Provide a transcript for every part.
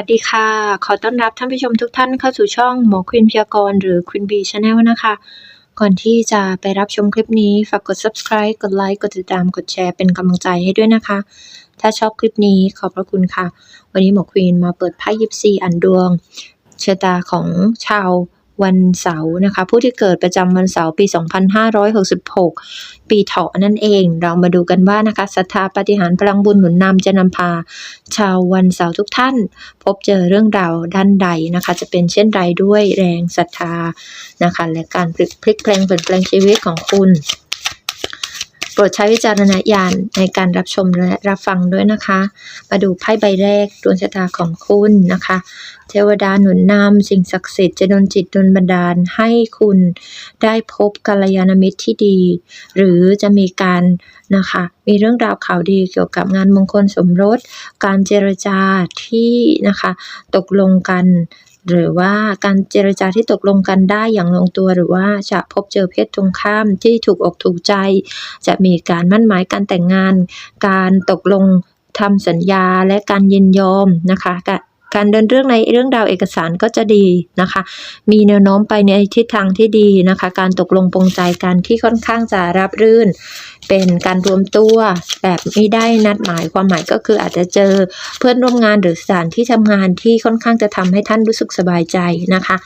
วัสดีค่ะ ขอต้อนรับท่านผู้ชมทุกท่านเข้าสู่ช่องหมอควินพยากรณ์หรือควินบีชาแนลนะคะ ก่อนที่จะไปรับชมคลิปนี้ ฝากกด subscribe กดไลค์กดติดตามกดแชร์เป็นกำลังใจให้ด้วยนะคะ ถ้าชอบคลิปนี้ขอบพระคุณค่ะ วันนี้หมอควินมาเปิดไพ่ยิปซีอันดวงชะตาของชาว วันเสาร์นะคะ ผู้ที่เกิดประจำวันเสาร์ปี 2566 ปีเถาะนั่นเอง เรามาดูกันว่านะคะศรัทธาปฏิหารพลังบุญหนุนนำจะนำพา ชาววันเสาร์ทุกท่าน พบเจอเรื่องราวด้านใดนะคะ จะเป็นเช่นไรด้วยแรงศรัทธานะคะ และการพลิกแปลงเปลี่ยนแปลงชีวิตของคุณ ปรดใช้วิจารณญาณในการรับชมและรับฟังด้วยนะคะ มาดูไพ่ใบแรกดวงชะตาของคุณนะคะ เทวดาหนุนนำสิ่งศักดิ์สิทธิ์จะดลจิตดลบันดาลให้คุณได้พบกัลยาณมิตรที่ดี หรือจะมีการนะคะ มีเรื่องราวข่าวดีเกี่ยวกับงานมงคลสมรส การเจรจาที่นะคะ ตกลงกัน หรือว่าการเจรจาที่ตกลงกันได้อย่างลงตัว หรือว่าจะพบเจอเพศตรงข้ามที่ถูกอกถูกใจ จะมีการมั่นหมายการแต่งงาน การตกลงทำสัญญาและการยินยอมนะคะ การเดินเรื่องในเรื่องราวเอกสารก็จะดีนะคะ มีแนวโน้มไปในทิศทางที่ดีนะคะ การตกลงปรงใจกันที่ค่อนข้างจะรับรื่น เป็นการรวมตัวแบบไม่ได้นัดหมายความหมายก็คืออาจจะเจอเพื่อนร่วมงานหรือสถานที่ทำงานที่ค่อนข้างจะทำให้ท่านรู้สึกสบายใจนะคะ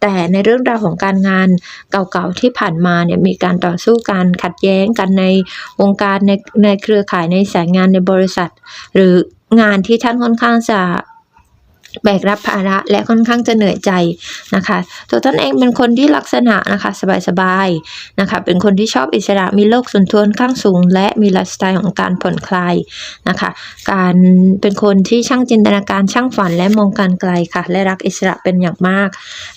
แต่ในเรื่องราวของการงานเก่าๆที่ผ่านมาเนี่ยมีการต่อสู้การขัดแย้งกันในวงการในในเครือข่ายในสายงานในบริษัท หรืองานที่ท่านค่อนข้างจะ แบกรับภาระและค่อนข้างจะเหนื่อยใจนะคะ ตัวท่านเองเป็นคนที่ลักษณะนะคะสบายๆนะคะ เป็นคนที่ชอบอิสระมีโลกส่วนตัวค่นข้างสูง และมีไลฟ์สไตล์ของการผ่อนคลายนะคะ การเป็นคนที่ช่างจินตนาการช่างฝันและมองการไกลค่ะ และรักอิสระเป็นอย่างมาก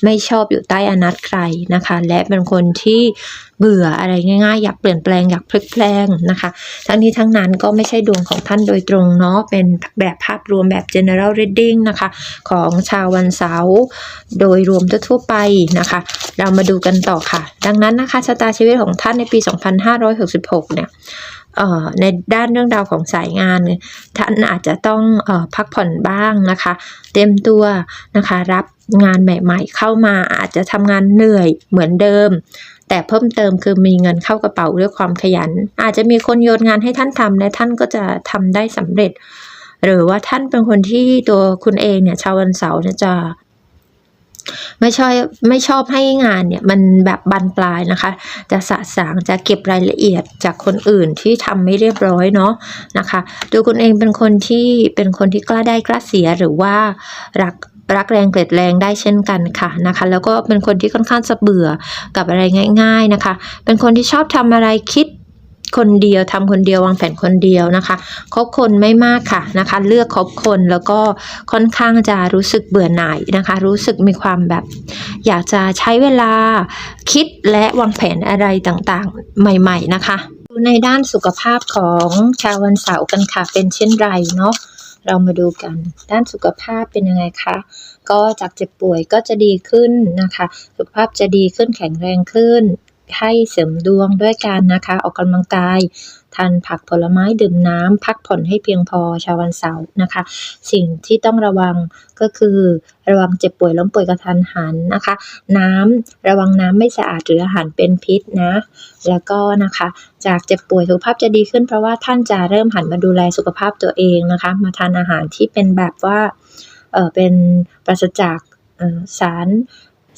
ไม่ชอบอยู่ใต้อนัตใครนะคะ และเป็นคนที่เบื่ออะไรง่ายๆ อยากเปลี่ยนแปลงอยากพลิกแปลงนะคะ ทั้งนี้ทั้งนั้นก็ไม่ใช่ดวงของท่านโดยตรงเนาะเป็นแบบภาพรวมแบบ general reading นะคะของชาววันเสาร์โดยรวมทั่วไปนะคะ เรามาดูกันต่อค่ะ ดังนั้นนะคะชะตาชีวิตของท่านในปี 2566 เนี่ยในด้านเรื่องราวของสายงาน ท่านอาจจะต้องอพักผ่อนบ้างนะคะ เต็มตัวนะคะรับงานใหม่ ๆ เข้ามาอาจจะทำงานเหนื่อยเหมือนเดิม แต่เพิ่มเติมคือมีเงินเข้ากระเป๋าด้วยความขยัน อาจจะมีคนโยนงานให้ท่านทำและท่านก็จะทำได้สำเร็จ หรือว่าท่านเป็นคนที่ตัวคุณเองเนี่ยชาววันเสาร์เนี่ยจะไม่ชอบไม่ชอบให้งานเนี่ยมันแบบบานปลายนะคะ จะสะสางจะเก็บรายละเอียดจากคนอื่นที่ทำไม่เรียบร้อยเนาะนะคะตัวคุณเองเป็นคนที่เป็นคนที่กล้าได้กล้าเสียหรือว่ารักรักแรงเกลียดแรงได้เช่นกันค่ะนะคะ แล้วก็เป็นคนที่ค่อนข้างจะเบื่อกับอะไรง่าย ๆนะคะ เป็นคนที่ชอบทำอะไรคิด คนเดียวทำคนเดียววางแผนคนเดียวนะคะคบคนไม่มากค่ะนะคะ เลือกคบคนแล้วก็ค่อนข้างจะรู้สึกเบื่อหน่ายนะคะ รู้สึกมีความแบบ อยากจะใช้เวลาคิดและวางแผนอะไรต่างๆ ใหม่ ๆ นะคะดูในด้านสุขภาพของชาววันเสาร์กันค่ะ เป็นเช่นไรเนาะเรามาดูกันด้านสุขภาพเป็นยังไงคะ ก็จากเจ็บป่วยก็จะดีขึ้นนะคะ สุขภาพจะดีขึ้นแข็งแรงขึ้น ให้เสริมดวงด้วยการนะคะ ออกกำลังกายทานผักผลไม้ดื่มน้ำ พักผ่อนให้เพียงพอชาววันเสาร์นะคะ สิ่งที่ต้องระวังก็คือระวังเจ็บป่วยล้มป่วยกระทันหันนะคะ น้ำระวังน้ำไม่สะอาดหรืออาหารเป็นพิษนะ แล้วก็นะคะจากเจ็บป่วยสุขภาพจะดีขึ้นเพราะว่าท่านจะเริ่มหันมาดูแลสุขภาพตัวเองนะคะ มาทานอาหารที่เป็นแบบว่าเออเป็นปราศจากสาร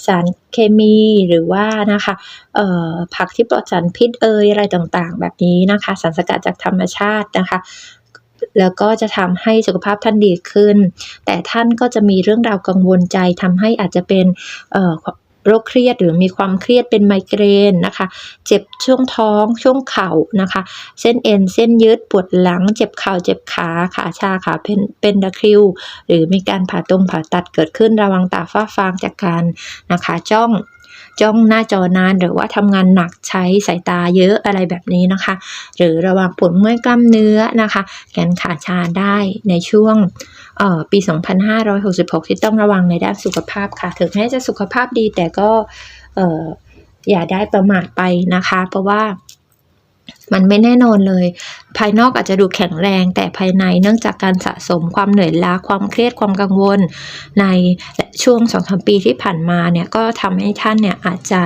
สารเคมีหรือว่านะคะผักที่ปลอดสารพิษเอยอะไรต่างๆ แบบนี้นะคะ สารสกัดจากธรรมชาตินะคะแล้วก็จะทำให้สุขภาพท่านดีขึ้น แต่ท่านก็จะมีเรื่องราวกังวลใจทำให้อาจจะเป็น โรคเครียดหรือมีความเครียดเป็นไมเกรนนะคะ เจ็บช่วงท้องช่วงเข่านะคะ เส้นเอ็นเส้นยืดปวดหลัง เจ็บเข่าเจ็บขาขาชาขาเป็นเป็นตะคริว หรือมีการผ่าตรงผ่าตัดเกิดขึ้นระวังตาฝ้าฟางจากการนะคะ จ้อง จ้องหน้าจอนาน หรือว่าทำงานหนักใช้สายตาเยอะอะไรแบบนี้นะคะ หรือระวังปวดเมื่อยกล้ามเนื้อนะคะ แขนขาชาได้ในช่วงออปี 2566 ที่ต้องระวังในด้านสุขภาพค่ะ ถึงแม้จะสุขภาพดีแต่ก็อย่าได้ประมาทไปนะคะ เพราะว่า มันไม่แน่นอนเลย ภายนอกอาจจะดูแข็งแรง แต่ภายในเนื่องจากการสะสมความเหนื่อยล้าความเครียดความกังวล ในช่วงสองสามปีที่ผ่านมาเนี่ยก็ทำให้ท่านเนี่ยอาจจะ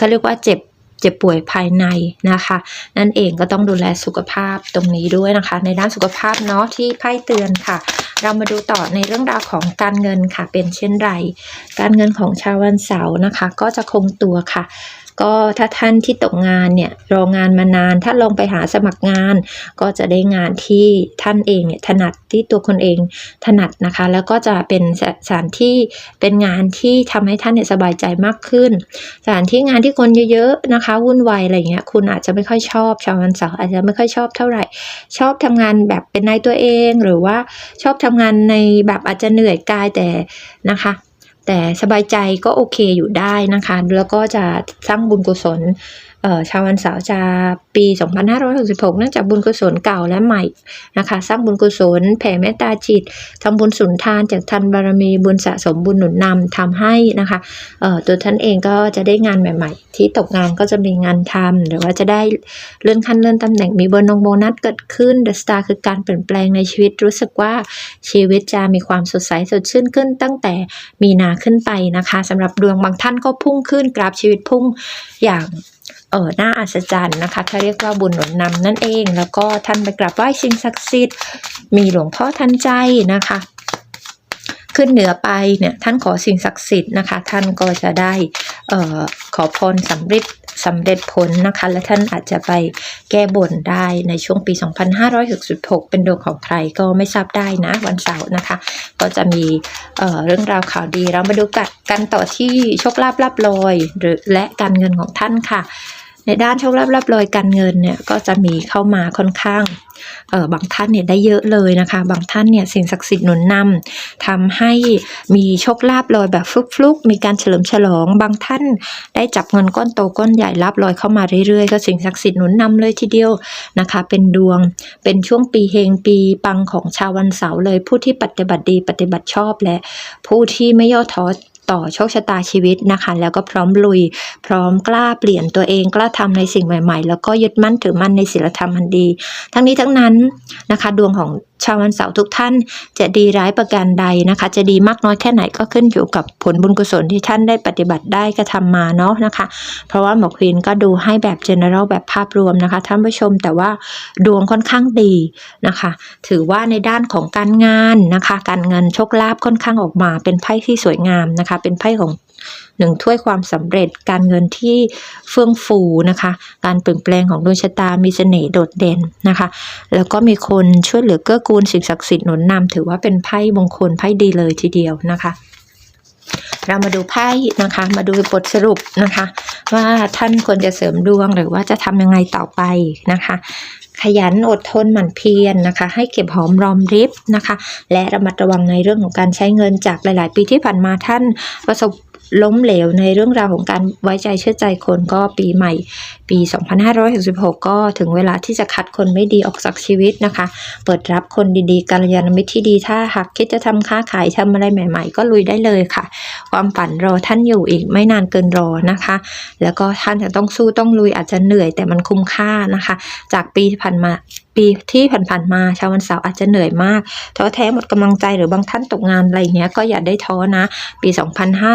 ก็เรียกว่าเจ็บเจ็บป่วยภายในนะคะ นั่นเองก็ต้องดูแลสุขภาพตรงนี้ด้วยนะคะ ในด้านสุขภาพเนาะที่ไพ่เตือนค่ะ เรามาดูต่อในเรื่องราวของการเงินค่ะเป็นเช่นไร การเงินของชาววันเสาร์นะคะ ก็จะคงตัวค่ะ ก็ถ้าท่านที่ตกงานเนี่ยรองานมานานถ้าลองไปหาสมัครงาน ก็จะได้งานที่ท่านเองเนี่ยถนัดที่ตัวคนเองถนัดนะคะ แล้วก็จะเป็นสสถานที่เป็นงานที่ทำให้ท่านเนี่ยสบายใจมากขึ้น สถานที่งานที่คนเยอะๆนะคะวุ่นวายอะไรเงี้ยคุณอาจจะไม่ค่อยชอบชาววันเสาร์อาจจะไม่ค่อยชอบเท่าไหร่ ชอบทำงานแบบเป็นนายตัวเองหรือว่าชอบทำงานในแบบอาจจะเหนื่อยกายแต่นะคะ แต่สบายใจก็โอเคอยู่ได้นะคะ แล้วก็จะสร้างบุญกุศลชาววันเสาร์จะปี 2566 เนื่องจากบุญกุศลเก่าและใหม่นะคะ สร้างบุญกุศล แผ่เมตตาจิตทำบุญสุนทานจากทันบารมีบุญสะสมบุญหนุนนำทำให้นะคะตัวท่านเองก็จะได้งานใหม่ ๆ ที่ตกงานก็จะมีงานทำหรือว่าจะได้เลื่อนขั้นเลื่อนตำแหน่งมีโบนงโบนัสเกิดขึ้นเดอะสตาร์คือการเปลี่ยนแปลงในชีวิตรู้สึกว่าชีวิตจะมีความสดใสสดชื่นขึ้น ตั้งแต่มีนาขึ้นไปนะคะสำหรับดวงบางท่านก็พุ่งขึ้นกราฟชีวิตพุ่งอย่าง เออน่าอัศจรรย์นะคะถ้าเรียกว่าบุญหนุนนำนั่นเอง แล้วก็ท่านไปกราบไหว้สิ่งศักดิ์สิทธิ์มีหลวงพ่อทันใจนะคะ ขึ้นเหนือไปเนี่ยท่านขอสิ่งศักดิ์สิทธิ์นะคะ ท่านก็จะได้เอ่อขอพรสำเร็จสำเร็จผลนะคะ และท่านอาจจะไปแก้บนได้ในช่วงปี 2566 เป็นดวงของใครก็ไม่ทราบได้นะวันเสาร์นะคะ ก็จะมีเอ่อเรื่องราวข่าวดีเรามาดูกันกันต่อที่โชคลาภลับลอย หรือและการเงินของท่านค่ะ ในด้านโชคลาภรับรอยการเงินเนี่ยก็จะมีเข้ามาค่อนข้างเออบางท่านเนี่ยได้เยอะเลยนะคะ บางท่านเนี่ยสิ่งศักดิ์สิทธิ์หนุนนำทำให้มีโชคลาภลอยแบบฟลุกๆ มีการเฉลิมฉลอง บางท่านได้จับเงินก้อนโตก้อนใหญ่รับลอยเข้ามาเรื่อยๆ ก็สิ่งศักดิ์สิทธิ์หนุนนำเลยทีเดียวนะคะ เป็นดวงเป็นช่วงปีเฮงปีปังของชาววันเสาร์เลย ผู้ที่ปฏิบัติดีปฏิบัติชอบและผู้ที่ไม่ย่อท้อ ต่อโชคชะตาชีวิตนะคะ แล้วก็พร้อมลุย พร้อมกล้าเปลี่ยนตัวเองกล้าทำในสิ่งใหม่ ๆ แล้วก็ยึดมั่นถือมั่นในศีลธรรมอันดี ทั้งนี้ทั้งนั้นนะคะ ดวงของชาววันเสาร์ทุกท่านจะดีร้ายประการใดนะคะ จะดีมากน้อยแค่ไหนก็ขึ้นอยู่กับผลบุญกุศลที่ท่านได้ปฏิบัติได้กระทำมาเนาะนะคะ เพราะว่าหมอควีนก็ดูให้แบบ general แบบภาพรวมนะคะ ท่านผู้ชมแต่ว่าดวงค่อนข้างดีนะคะ ถือว่าในด้านของการงานนะคะ การเงินโชคลาภค่อนข้างออกมาเป็นไพ่ที่สวยงามนะคะเป็นไพ่ของหนึ่งถ้วยความสำเร็จการเงินที่เฟื่องฟูนะคะ การเปลี่ยนแปลงของดวงชะตามีเสน่ห์โดดเด่นนะคะ แล้วก็มีคนช่วยเหลือเกื้อกูลสิ่งศักดิ์สิทธิ์หนุนนำถือว่าเป็นไพ่มงคลไพ่ดีเลยทีเดียวนะคะ เรามาดูไพ่นะคะ มาดูบทสรุปนะคะ ว่าท่านควรจะเสริมดวงหรือว่าจะทำยังไงต่อไปนะคะ ขยันอดทนหมั่นเพียรนะคะ ให้เก็บหอมรอมริบนะคะ และระมัดระวังในเรื่องของการใช้เงินจากหลาย ๆ ปีที่ผ่านมาท่านประสบ ล้มเหลวในเรื่องราวของการไว้ใจเชื่อใจคนก็ปีใหม่ ปี 2566 ก็ถึงเวลาที่จะคัดคนไม่ดีออกจากชีวิตนะคะ เปิดรับคนดีๆกัลยาณมิตรที่ดีถ้าหากคิดจะทำค้าขายทำอะไรใหม่ ๆ ก็ลุยได้เลยค่ะ ความฝันรอท่านอยู่อีกไม่นานเกินรอนะคะ แล้วก็ท่านจะต้องสู้ต้องลุยอาจจะเหนื่อยแต่มันคุ้มค่านะคะ จากปีที่ผ่านมา ปีที่ผ่านๆมาชาววันเสาร์อาจจะเหนื่อยมากท้อแท้หมดกำลังใจหรือบางท่านตกงานอะไรเงี้ยก็อย่าได้ท้อนะ ปี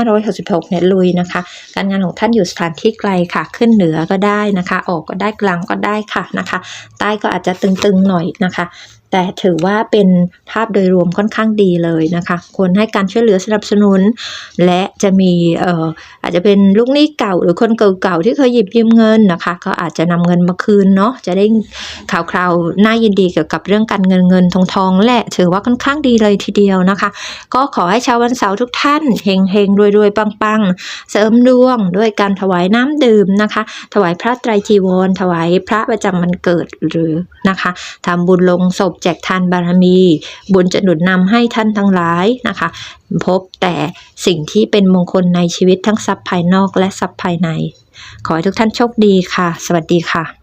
2566เนี่ยลุยนะคะ การงานของท่านอยู่สถานที่ไกลค่ะ ขึ้นเหนือก็ได้นะคะ ออกก็ได้กลางก็ได้ค่ะนะคะ ใต้ก็อาจจะตึงๆหน่อยนะคะ แต่ถือว่าเป็นภาพโดยรวมค่อนข้างดีเลยนะคะควรให้การช่วยเหลือสนับสนุน และจะมีเอ่ออาจจะเป็นลูกหนี้เก่าหรือคนเก่าๆที่เคยหยิบยืมเงินนะคะก็อาจจะนำเงินมาคืนเนาะจะได้ข่าวคราวน่ายินดีเกี่ยวกับเรื่องการเงินเงินทองทองแหละถือว่าค่อนข้างดีเลยทีเดียวนะคะ ก็ขอให้ชาววันเสาร์ทุกท่านเฮงเฮงรวยรวยๆปังปังๆ เสริมดวงด้วยการถวายน้ำดื่มนะคะ ถวายพระไตรจีวรถวายพระประจำวันเกิดหรือนะคะทำบุญลงศพแจกทานบารมี บุญจะหนุนนำให้ท่านทั้งหลายนะคะ พบแต่สิ่งที่เป็นมงคลในชีวิตทั้งทรัพย์ภายนอกและทรัพย์ภายใน ขอให้ทุกท่านโชคดีค่ะ สวัสดีค่ะ